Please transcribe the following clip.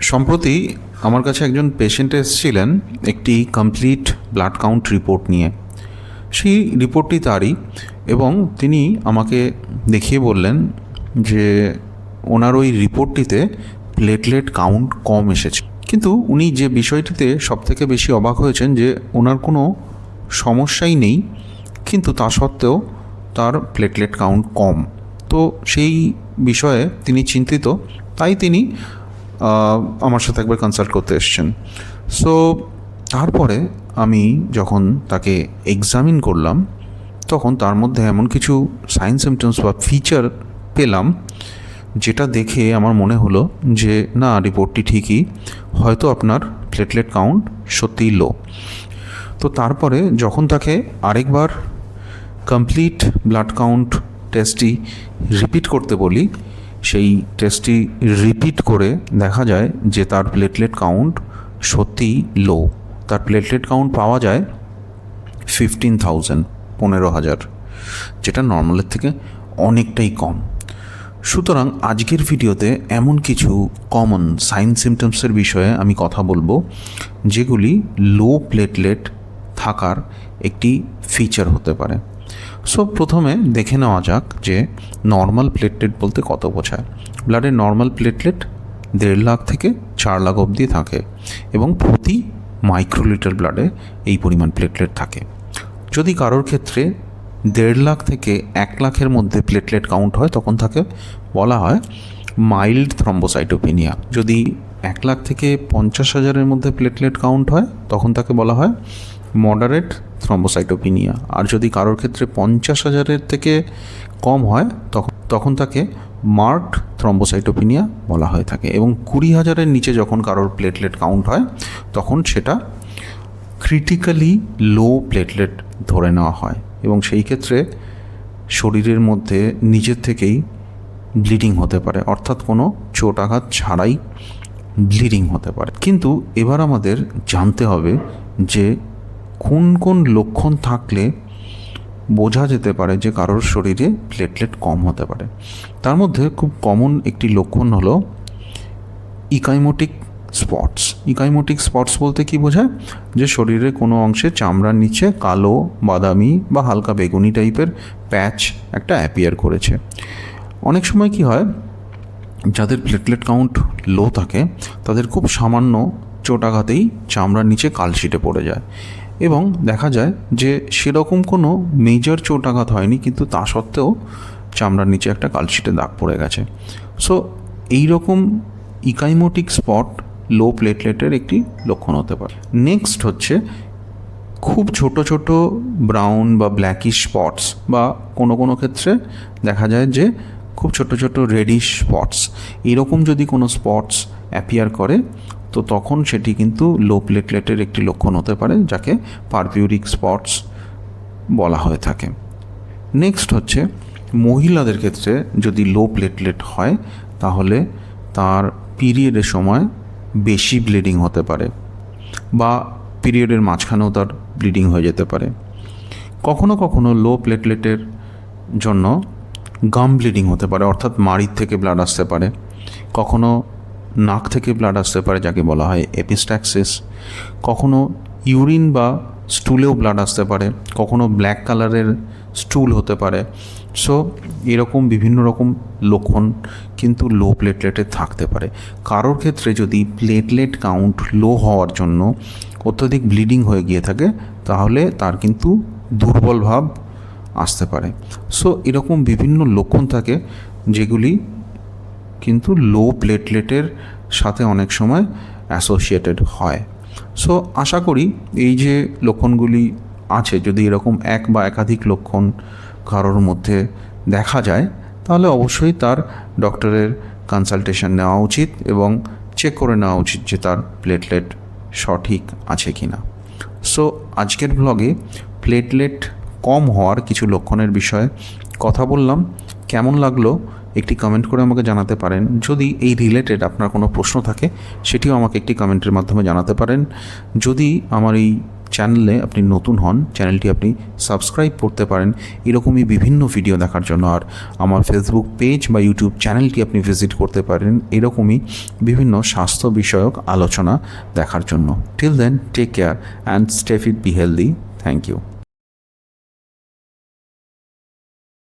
সম্প্রতি আমার কাছে একজন পেশেন্ট এসেছিলেন একটি কমপ্লিট ব্লাড কাউন্ট রিপোর্ট নিয়ে। সেই রিপোর্টটি তারই এবং তিনি আমাকে দেখিয়ে বললেন যে ওনার ওই রিপোর্টটিতে প্লেটলেট কাউন্ট কম এসেছে। কিন্তু উনি যে বিষয়টিতে সবথেকে বেশি অবাক হয়েছেন যে ওনার কোনো সমস্যাই নেই, কিন্তু তা সত্ত্বেও তার প্লেটলেট কাউন্ট কম। তো সেই বিষয়ে তিনি চিন্তিত, তাই তিনি আমার সাথে একবার কনসাল্ট করতে এসছেন। সো তারপরে আমি যখন তাকে এক্সামিন করলাম, তখন তার মধ্যে এমন কিছু সাইন সিমটমস বা ফিচার পেলাম, যেটা দেখে আমার মনে হলো যে, না রিপোর্টটি ঠিকই। হয়তো আপনার প্লেটলেট কাউন্ট সত্যিই লো তো তারপরে যখন তাকে আরেকবার কমপ্লিট ব্লাড কাউন্ট টেস্টটি রিপিট করতে বলি সেই টেস্টটি রিপিট করে দেখা যায় যে তার প্লেটলেট কাউন্ট সত্যিই লো তার প্লেটলেট কাউন্ট পাওয়া যায় ফিফটিন থাউজেন্ড পনেরো হাজার, যেটা নর্মালের থেকে অনেকটাই কম। সুতরাং আজকের ভিডিওতে এমন কিছু কমন সাইন সিমটমসের বিষয়ে আমি কথা বলব, যেগুলি লো প্লেটলেট থাকার একটি ফিচার হতে পারে। সো প্রথমে দেখে নেওয়া যাক যে নর্মাল প্লেটলেট বলতে কত বোঝায়। ব্লাডের নর্মাল প্লেটলেট দেড় লাখ থেকে চার লাখ অবধি থাকে এবং প্রতি মাইক্রোলিটার ব্লাডে এই পরিমাণ প্লেটলেট থাকে। যদি কারোর ক্ষেত্রে দেড় লাখ থেকে এক লাখের মধ্যে প্লেটলেট কাউন্ট হয়, তখন তাকে বলা হয় মাইল্ড থ্রম্বোসাইটোপিনিয়া যদি এক লাখ থেকে পঞ্চাশ হাজারের মধ্যে প্লেটলেট কাউন্ট হয়, তখন তাকে বলা হয় মডারেট থ্রম্বোসাইটোপিনিয়া আর যদি কারোর ক্ষেত্রে পঞ্চাশ হাজারের থেকে কম হয়, তখন তখন তাকে মার্কড থ্রম্বোসাইটোপিনিয়া বলা হয়ে থাকে। এবং কুড়ি হাজারের নিচে যখন কারোর প্লেটলেট কাউন্ট হয়, তখন সেটা ক্রিটিক্যালি লো প্লেটলেট ধরে নেওয়া হয়। এবং সেই ক্ষেত্রে শরীরের মধ্যে নিজের থেকেই ব্লিডিং হতে পারে। অর্থাৎ কোনো চোট আঘাত ছাড়াই ব্লিডিং হতে পারে। কিন্তু এবার আমাদের জানতে হবে যে কোন কোন লক্ষণ থাকলে বোঝা যেতে পারে যে কারোর শরীরে প্লেটলেট কম হতে পারে। তার মধ্যে খুব কমন একটি লক্ষণ হলো ইকাইমোটিক স্পটস ইকাইমোটিক স্পটস বলতে কি বোঝায়? যে শরীরের কোনো অংশে চামড়ার নিচে কালো, বাদামি বা হালকা বেগুনি টাইপের প্যাচ একটা অ্যাপিয়ার করেছে। অনেক সময় কি হয়, যাদের প্লেটলেট কাউন্ট লো থাকে, তাদের খুব সামান্য চোটাঘাতেই চামড়ার নিচে কালশিটে পড়ে যায়। এবং দেখা যায় যে সেরকম কোনো মেজর চোটাঘাত হয়নি, কিন্তু তা সত্ত্বেও চামড়ার নিচে একটা কালশিটে দাগ পড়ে গেছে। সো এই রকম ইকাইমোটিক স্পট লো প্লেটলেটের একটি লক্ষণ হতে পারে। নেক্সট হচ্ছে খুব ছোট ছোট ব্রাউন বা ব্ল্যাকিশ স্পটস বা কোনো কোনো ক্ষেত্রে দেখা যায় যে খুব ছোট ছোট রেডিশ স্পটস এরকম যদি কোনো স্পটস অ্যাপিয়ার করে তো তখন সেটি কিন্তু লো প্লেটলেটের একটি লক্ষণ হতে পারে, যাকে পারপিউরিক স্পটস বলা হয়ে থাকে। নেক্সট হচ্ছে, মহিলাদের ক্ষেত্রে যদি লো প্লেটলেট হয়, তাহলে তার পিরিয়ডের সময় বেশি ব্লিডিং হতে পারে বা পিরিয়ডের মাঝখানেও তার ব্লিডিং হয়ে যেতে পারে। কখনো কখনো লো প্লেটলেটের জন্য গাম ব্লিডিং হতে পারে, অর্থাৎ মাড়ির থেকে ব্লাড আসতে পারে। কখনো নাক থেকে ব্লাড আসতে পারে যাকে বলা হয় এপিস্ট্যাক্সিস কখনো ইউরিন বা স্টুলেও ব্লাড আসতে পারে, কখনো ব্ল্যাক কালারের স্টুল হতে পারে। সো এরকম বিভিন্ন রকম লক্ষণ কিন্তু লো প্লেটলেটে থাকতে পারে। কারোর ক্ষেত্রে যদি প্লেটলেট কাউন্ট লো হওয়ার জন্য অত্যধিক ব্লিডিং হয়ে গিয়ে থাকে, তাহলে তার কিন্তু দুর্বল ভাব আসতে পারে। সো এরকম বিভিন্ন লক্ষণ থাকে যেগুলি কিন্তু লো প্লেটলেটের সাথে অনেক সময় অ্যাসোসিয়েটেড হয়। সো আশা করি এই যে লক্ষণগুলি আছে, যদি এরকম এক বা একাধিক লক্ষণ কারোর মধ্যে দেখা যায়, তাহলে অবশ্যই তার ডক্টরের কনসালটেশন নেওয়া উচিত এবং চেক করে নেওয়া উচিত যে তার প্লেটলেট সঠিক আছে কি না সো আজকের ব্লগে প্লেটলেট কম হওয়ার কিছু লক্ষণের বিষয়ে কথা বললাম। কেমন লাগল একটি কমেন্ট করে আমাকে জানাতে পারেন। যদি এই রিলেটেড আপনার কোনো প্রশ্ন থাকে, সেটিও আমাকে একটি কমেন্টের মাধ্যমে জানাতে পারেন। যদি আমার এই চ্যানেলে আপনি নতুন হন চ্যানেলটি আপনি সাবস্ক্রাইব করতে পারেন। এরকমই বিভিন্ন ভিডিও দেখার জন্য। আর আমার ফেসবুক পেজ বা ইউটিউব চ্যানেলটি আপনি ভিজিট করতে পারেন। এরকমই বিভিন্ন স্বাস্থ্য বিষয়ক আলোচনা দেখার জন্য। Till then take care and stay fit be healthy thank you